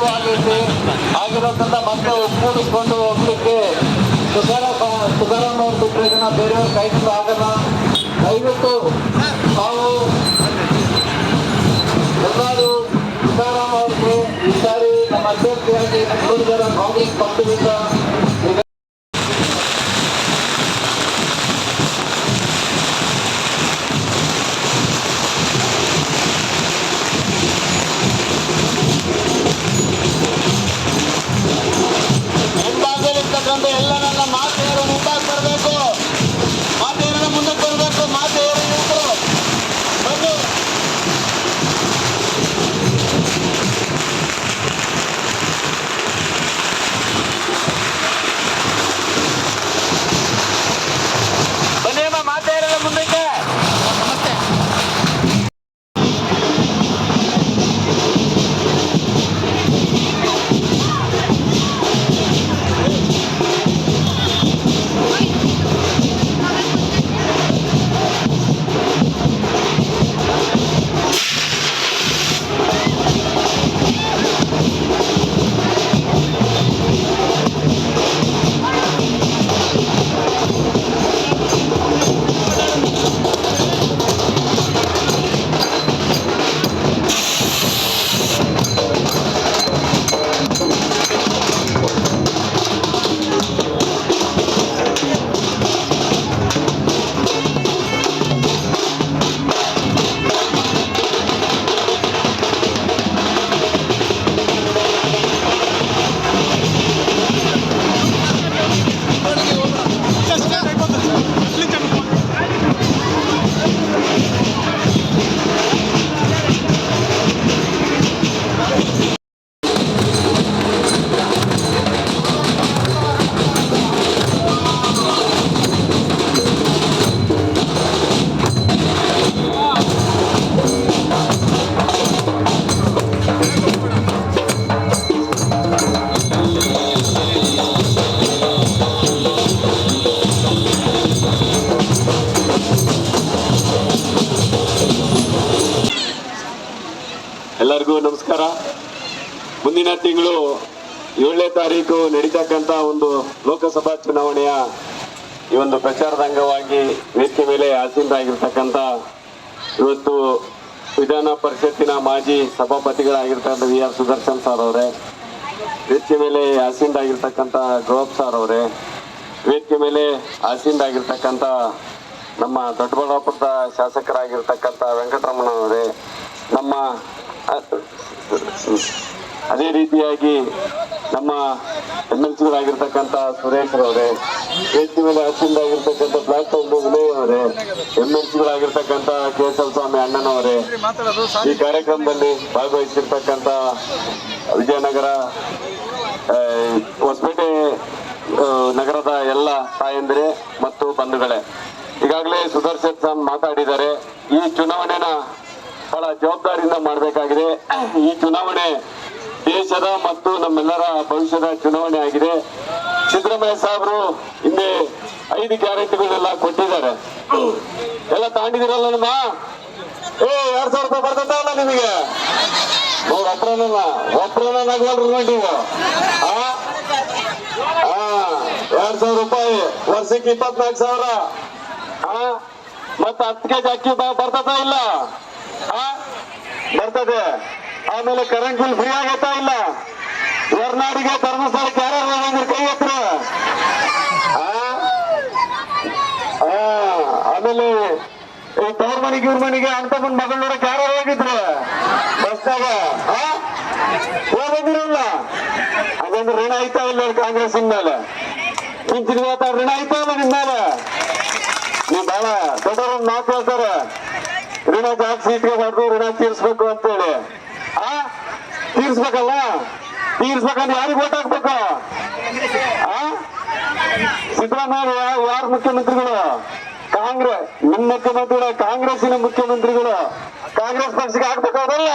ಬಿಡುವಾಗೈತಿ ಆಗಿರೋದ್ರಿಂದ ಮತ್ತೆ ಒಗ್ಗೂಡಿಸ್ಕೊಂಡು ಹೋಗ್ಲಿಕ್ಕೆ ಸುಧಾರ ಸುಧಾರಣ ಅವ್ರ ಬಿಟ್ಟರೆ ಇದನ್ನ ಬೇರೆಯವ್ರ ಕೈಯಿಂದ ಆಗಲ್ಲ. ದಯವಿಟ್ಟು ನಾವು ಎಲ್ಲರೂ ತುಕಾರಾಮ್ ಅವ್ರಿಗೆ ಈ ಸಾರಿ ನಮ್ಮ ಅಭ್ಯರ್ಥಿಯಾಗಿ ಕಾಂಗ್ರೆಸ್ ಪಕ್ಷದಿಂದ ಮುಂದಿನ ತಿಂಗಳು ಏಳನೇ ತಾರೀಕು ನಡೀತಕ್ಕಂತ ಒಂದು ಲೋಕಸಭಾ ಚುನಾವಣೆಯ ಈ ಒಂದು ಪ್ರಚಾರದ ಅಂಗವಾಗಿ ವೇದಿಕೆ ಮೇಲೆ ಆಸೀನರಾಗಿರ್ತಕ್ಕಂಥ ಇವತ್ತು ವಿಧಾನ ಪರಿಷತ್ತಿನ ಮಾಜಿ ಸಭಾಪತಿಗಳಾಗಿರ್ತಕ್ಕಂಥ ವಿ ಆರ್ ಸುದರ್ಶನ್ ಸರ್ ಅವರೇ, ವೇದಿಕೆ ಮೇಲೆ ಆಸೀನರಾಗಿರ್ತಕ್ಕಂಥ ಗೋಪ್ ಸರ್ ಅವರೇ, ವೇದಿಕೆ ಮೇಲೆ ಆಸೀನರಾಗಿರ್ತಕ್ಕಂಥ ನಮ್ಮ ದೊಡ್ಡಬಳ್ಳಾಪುರದ ಶಾಸಕರಾಗಿರ್ತಕ್ಕಂಥ ವೆಂಕಟರಮಣ ಅವರೇ, ನಮ್ಮ ಅದೇ ರೀತಿಯಾಗಿ ನಮ್ಮ ಎಂ ಎಲ್ ಸಿಗಳಾಗಿರ್ತಕ್ಕಂಥ ಸುರೇಶ್ ಅವರೇ ವೇದಿಕೆ ಮೇಲೆ ಆಸೀನರಾಗಿರ್ತಕ್ಕಂಥ ಆಗಿರ್ತಕ್ಕಂಥ ಪ್ಲಾಟ್ಫಾರ್ಮ್ ವಿನಯ್ ಅವರೇ ಎಂ ಎಲ್ ಸಿಗಳಾಗಿರ್ತಕ್ಕಂಥ ಎಲ್ ಸ್ವಾಮಿ ಅಣ್ಣನವರೇ, ಈ ಕಾರ್ಯಕ್ರಮದಲ್ಲಿ ಭಾಗವಹಿಸಿರ್ತಕ್ಕಂಥ ವಿಜಯನಗರ ಹೊಸಪೇಟೆ ನಗರದ ಎಲ್ಲ ತಾಯಂದಿರೇ ಮತ್ತು ಬಂಧುಗಳೇ. ಈಗಾಗಲೇ ಸುದರ್ಶನ್ ಸಾಮ್ ಮಾತಾಡಿದ್ದಾರೆ, ಈ ಚುನಾವಣೆನ ಬಹಳ ಜವಾಬ್ದಾರಿಯಿಂದ ಮಾಡಬೇಕಾಗಿದೆ. ಈ ಚುನಾವಣೆ ದೇಶದ ಮತ್ತು ನಮ್ಮೆಲ್ಲರ ಭವಿಷ್ಯದ ಚುನಾವಣೆ ಆಗಿದೆ. ಸಿದ್ದರಾಮಯ್ಯ ಸಾಹೇಬರು ಹಿಂದೆ ಐದು ಗ್ಯಾರಂಟಿಗಳನ್ನೆಲ್ಲ ಕೊಟ್ಟಿದ್ದಾರೆ. ಎಲ್ಲ ತಾಂಡಿದಿರಲ್ಲ ನಮ್ಮ? ಏ, ಎರಡ್ ಸಾವಿರ ರೂಪಾಯಿ ಬರ್ತದಲ್ಲ ನಿಮಗೆ? ನೋಡ್ ಒಬ್ರನಲ್ಲ ಒಬ್ರನ ನಗವಲ್ರಿ ನೋಡಿ ಎರಡ್ ಸಾವಿರ ರೂಪಾಯಿ, ವರ್ಷಕ್ಕೆ ಇಪ್ಪತ್ನಾಲ್ಕು ಸಾವಿರ. ಮತ್ತ ಹತ್ತು ಕೆಜಿ ಅಕ್ಕಿ ಬರ್ತದ ಇಲ್ಲ? ಬರ್ತದೆ. ಆಮೇಲೆ ಕರೆಂಟ್ ಬಿಲ್ ಫ್ರೀ ಆಗತ್ತಾ ಇಲ್ಲ? ಹೊರನಾಡಿಗೆ ಧರ್ಮಸ್ಥಳಕ್ಕೆ ಯಾರು ಕೈ ಹತ್ರ ಆಮೇಲೆ ಈ ತವ್ರ ಮನೆಗೆ ಇವ್ರ ಮನೆಗೆ ಅಂತ ಬಂದ್ ಮಗಳ ನೋಡಕ್ ಯಾರು ಹೋಗಿದ್ರು ಬಸ್ನಾಗ ಹೋಗಿರಲ್ಲ ಅದೊಂದು ಋಣ ಆಯ್ತಾ ಇಲ್ಲ ಕಾಂಗ್ರೆಸ್ ಮೇಲೆ? ಇಂಚಿನ ಋಣ ಆಯ್ತಾ ಇಲ್ಲ ನಿಮ್ ಮೇಲೆ? ನೀವು ಬಹಳ ದೊಡ್ಡವ್ರನ್ನ ಮಾತು ಹೇಳ್ತಾರೆ ಋಣ ಜಾಸ್ತಿ ಇಟ್ಕೋಬಾರ್ದು ಋಣ ತೀರಿಸ್ಬೇಕು ಅಂತೇಳಿ. ತೀರ್ಸ್ಬೇಕಲ್ಲ ತೀರ್ಸ್ಬೇಕಂದ್ರೆ ಯಾರಿಗೆ ಓಟ್ ಹಾಕ್ಬೇಕು? ಸಿದ್ದರಾಮಯ್ಯ, ಯಾರು ಮುಖ್ಯಮಂತ್ರಿಗಳು? ಕಾಂಗ್ರೆಸ್ ನಿಮ್ ಮುಖ್ಯಮಂತ್ರಿಗಳು, ಕಾಂಗ್ರೆಸ್ಸಿನ ಮುಖ್ಯಮಂತ್ರಿಗಳು. ಕಾಂಗ್ರೆಸ್ ಪಕ್ಷಕ್ಕೆ ಹಾಕ್ಬೇಕಾದಲ್ಲ?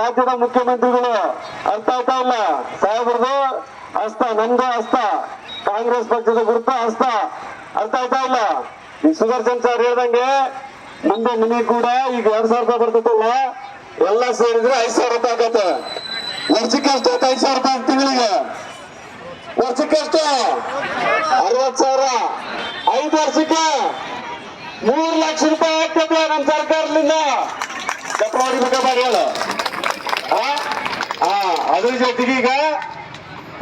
ರಾಜ್ಯದ ಮುಖ್ಯಮಂತ್ರಿಗಳು. ಅರ್ಥ ಆಯ್ತಾ ಇಲ್ಲ? ಸಾಹೇಬ್ರದು ಹಸ್ತ, ನಮ್ದು ಹಸ್ತ. ಕಾಂಗ್ರೆಸ್ ಪಕ್ಷದ ಗುರುತ ಹಸ್ತ. ಅರ್ಥ ಆಯ್ತಾ ಇಲ್ಲ? ಈ ಸುದರ್ಶನ್ ಸರ್ ಹೇಳ್ದಂಗೆ, ಮುಂದೆ ನಿಮಗೆ ಕೂಡ ಈಗ ಎರಡ್ ಸಾವಿರ ರೂಪಾಯಿ ಬರ್ತೈತಲ್ಲ ಎಲ್ಲ ಸೇರಿದ್ರೆ ಐದ್ ಸಾವಿರ ರೂಪಾಯಿ ಆಗತ್ತೆ. ವರ್ಷಕ್ಕೆ ಎಷ್ಟು ಐದ್ ಸಾವಿರ ರೂಪಾಯಿ ತಿಂಗಳಿಗೆ. ವರ್ಷಕ್ಕೆಷ್ಟು? ಅರವತ್ ಸಾವಿರ. ಐದು ವರ್ಷಕ್ಕೆ ಮೂರ್ ಲಕ್ಷ ರೂಪಾಯಿ ಆಗ್ತದೆ ನಮ್ಮ ಸರ್ಕಾರದಿಂದ. ಹೇಳು. ಅದ್ರ ಜೊತೆಗೆ ಈಗ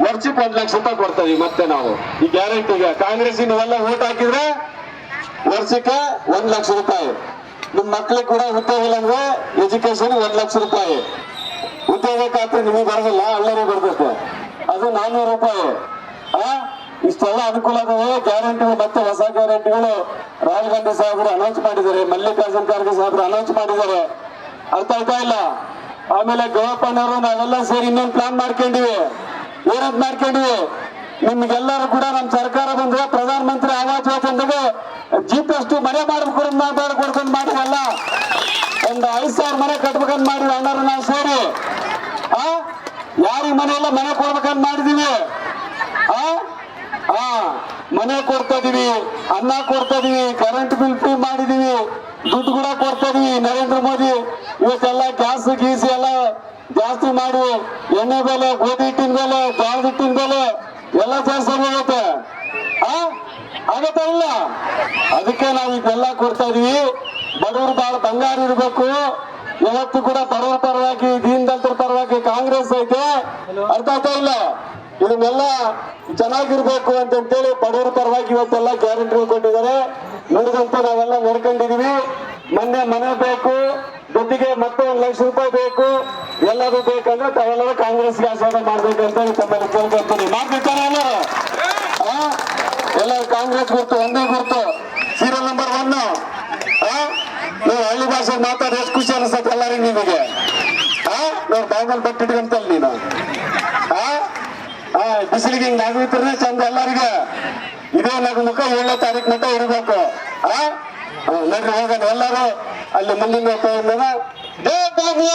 ವರ್ಷಕ್ಕೆ ಒಂದ್ ಲಕ್ಷ ರೂಪಾಯಿ ಕೊಡ್ತೀವಿ ಮತ್ತೆ ನಾವು. ಈ ಗ್ಯಾರಂಟಿಗೆ ಕಾಂಗ್ರೆಸ್ ನೀವೆಲ್ಲ ಓಟ್ ಹಾಕಿದ್ರೆ ವರ್ಷಕ್ಕೆ ಒಂದ್ ಲಕ್ಷ ರೂಪಾಯಿ. ನಿಮ್ ಮಕ್ಳಿಗೆ ಕೂಡ ಉದ್ಯೋಗ ಇಲ್ಲ ಅಂದ್ರೆ ಎಜುಕೇಶನ್ ಒಂದ್ ಲಕ್ಷ ರೂಪಾಯಿ. ಉದ್ಯೋಗ ಖಾತೆ ನಿಮಗೆ ಬರೋದಿಲ್ಲ ಅಳ್ಳರೇ ಬರ್ಬೇಕು ಅದು ನಾನ್ನೂರು ರೂಪಾಯಿ. ಆ? ಇಷ್ಟೆಲ್ಲ ಅನುಕೂಲ ಗ್ಯಾರಂಟಿ ಮತ್ತೆ ಹೊಸ ಗ್ಯಾರಂಟಿಗಳು ರಾಹುಲ್ ಗಾಂಧಿ ಸಾಹೇಬರು ಅನೌನ್ಸ್ ಮಾಡಿದ್ದಾರೆ. ಮಲ್ಲಿಕಾರ್ಜುನ್ ಖರ್ಗೆ ಸಾಹೇಬರು ಅನೌನ್ಸ್ ಮಾಡಿದ್ದಾರೆ. ಅರ್ಥ ಆಯ್ತಾ ಇಲ್ಲ? ಆಮೇಲೆ ಗೌಪಣ್ಣವರು ನಾವೆಲ್ಲ ಸೇರಿ ಇನ್ನೊಂದು ಪ್ಲಾನ್ ಮಾಡ್ಕೊಂಡಿವಿ. ಏನಂತ ಮಾಡ್ಕೊಂಡಿವಿ? ನಿಮ್ಗೆಲ್ಲರೂ ಕೂಡ ನಮ್ಮ ಸರ್ಕಾರ ಬಂದ್ರೆ ಪ್ರಧಾನ ಮಂತ್ರಿ ಆವಾಸ್ ಯೋಜನೆಗೆ ಜೀಪ್ ಅಷ್ಟು ಮನೆ ಮಾತಾಡಿ ಕೊಡ್ಕೊಂಡು ಮಾಡಿವಲ್ಲ ಒಂದು ಐದು ಸಾವಿರ ಮನೆ ಕಟ್ಬೇಕಂತ ಮಾಡಿವಿ ಅಣ್ಣರು ನಾವು ಸೇರಿ, ಆ? ಯಾರಿಗೆ ಮನೆ ಮನೆ ಕೊಡ್ಬೇಕಂತ ಮಾಡಿದೀವಿ. ಆ? ಆ, ಮನೆ ಕೊಡ್ತಾ ಇದೀವಿ, ಅನ್ನ ಕೊಡ್ತಾ ಇದೀವಿ ಕರೆಂಟ್ ಬಿಲ್ ಫ್ರೀ ಮಾಡಿದೀವಿ, ದುಡ್ಡು ಕೂಡ ಕೊಡ್ತಾ ನರೇಂದ್ರ ಮೋದಿ. ಇವತ್ತೆಲ್ಲ ಗ್ಯಾಸ್, ಗೀಸ್ ಎಲ್ಲ ಜಾಸ್ತಿ ಮಾಡಿ, ಎಣ್ಣೆ ಬೆಲೆ, ಗೋಧಿ ಹಿಟ್ಟಿನ ಬೆಲೆ, ಜೋಳದ ಹಿಟ್ಟಿನ ಬೆಲೆ ಎಲ್ಲ ಜಾಸ್ತಿ ಆಗೋಗುತ್ತೆ ಆ? ಆಗತ್ತಾ ಇಲ್ಲ? ಅದಕ್ಕೆ ನಾವು ಇದೆಲ್ಲ ಕೊಡ್ತಾ ಇದೀವಿ. ಬಡವರು ಬಹಳ ಬಂಗಾರ ಇರಬೇಕು. ಯಾವತ್ತು ಕೂಡ ಬಡವರ ಪರವಾಗಿ ದೀನದಲಿತರ ಪರವಾಗಿ ಕಾಂಗ್ರೆಸ್ ಐತೆ. ಅರ್ಥ ಆಗ್ತಾ ಇಲ್ಲ? ಇದನ್ನೆಲ್ಲ ಚೆನ್ನಾಗಿರ್ಬೇಕು ಅಂತಂತೇಳಿ ಬಡವರ ಪರವಾಗಿ ಇವತ್ತೆಲ್ಲ ಗ್ಯಾರಂಟಿ ಕೊಟ್ಟಿದ್ದಾರೆ. ನೋಡಿದಂತ ನಾವೆಲ್ಲ ನೋಡ್ಕೊಂಡಿದೀವಿ. ಮೊನ್ನೆ ಮನೆ ಬೇಕು ಜೊತೆಗೆ ಮತ್ತೆ ಒಂದು ಲಕ್ಷ ರೂಪಾಯಿ ಬೇಕು. ಎಲ್ಲದು ಬೇಕಂದ್ರೆ ತಾವೆಲ್ಲರೂ ಕಾಂಗ್ರೆಸ್ಗೆ ಆಶೀರ್ವಾದ ಮಾಡ್ಬೇಕು ಅಂತ ತಮ್ಮಲ್ಲಿ ಕೇಳ್ಕೊಳ್ತೀನಿ. ಮಾಡ್ಬೇಕಾರೆ ಎಲ್ಲರೂ. ಎಲ್ಲರೂ ಎಲ್ಲ ಕಾಂಗ್ರೆಸ್ ಗುರ್ತು ಒಂದೇ ಗುರ್ತು. Serial number one. ನೀವು ಹಳ್ಳಿ ಭಾಷೆ ಮಾತಾಡಿ ಎಷ್ಟು ಖುಷಿ ಅನಿಸ್ತದೆ ಎಲ್ಲರಿಗೂ ನಿಮಗೆ. ನಾವು ಬ್ಯಾಂಗಲ್ ಬಟ್ಟಿಟ್ಕಂತಲ್ಲ ನೀನು. ಬಿಸಿಲಿಗೆ ಹಿಂಗ್ ನಗುತ್ತಿದ್ರೆ ಚಂದ ಎಲ್ಲರಿಗೆ. ಇದೇ ನಗು ಮುಖ ಏಳನೇ ತಾರೀಕು ಮಟ್ಟ ಇರಬೇಕು. ಆ, ನಡ್ರಿ ಹೋಗೋಣ ಎಲ್ಲರೂ. ಅಲ್ಲಿ ಮುಂದಿನ ఏ బాబు